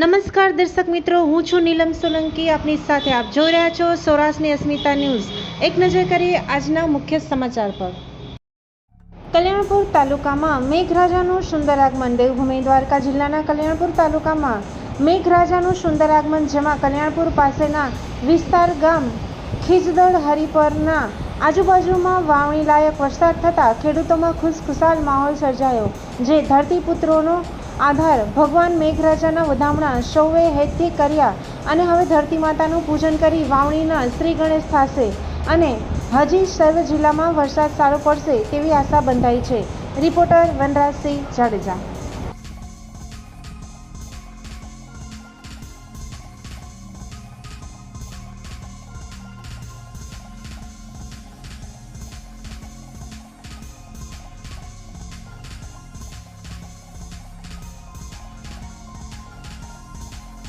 નમસ્કાર દર્શક મિત્રો, હું છું નીલમ સોલંકી. આપની સાથે આપ જોઈ રહ્યા છો સૌરાષ્ટ્રની અસ્મિતા ન્યૂઝ. એક નજર કરીએ આજના મુખ્ય સમાચાર પર. કલ્યાણપુર તાલુકામાં મેઘરાજાનું સુંદર આગમન. દેવભૂમિ દ્વારકા જિલ્લાના કલ્યાણપુર તાલુકામાં મેઘરાજાનું સુંદર આગમન, જેમાં કલ્યાણપુર પાસેના વિસ્તાર ગામ ખીજદળ હરિપરના આજુબાજુમાં વાવણી લાયક વરસાદ થતાં ખેડૂતોમાં ખુશખુશાલ માહોલ સર્જાયો, જે ધરતીપુત્રોનો આધાર. ભગવાન મેઘરાજાના વધામણા સૌએ હેતથી કર્યા અને હવે ધરતી માતાનું પૂજન કરી વાવણીના શ્રી ગણેશ થશે અને હજી સર્વ જિલ્લામાં વરસાદ સારો પડશે તેવી આશા બંધાઈ છે. રિપોર્ટર વનરાજસિંહ જાડેજા.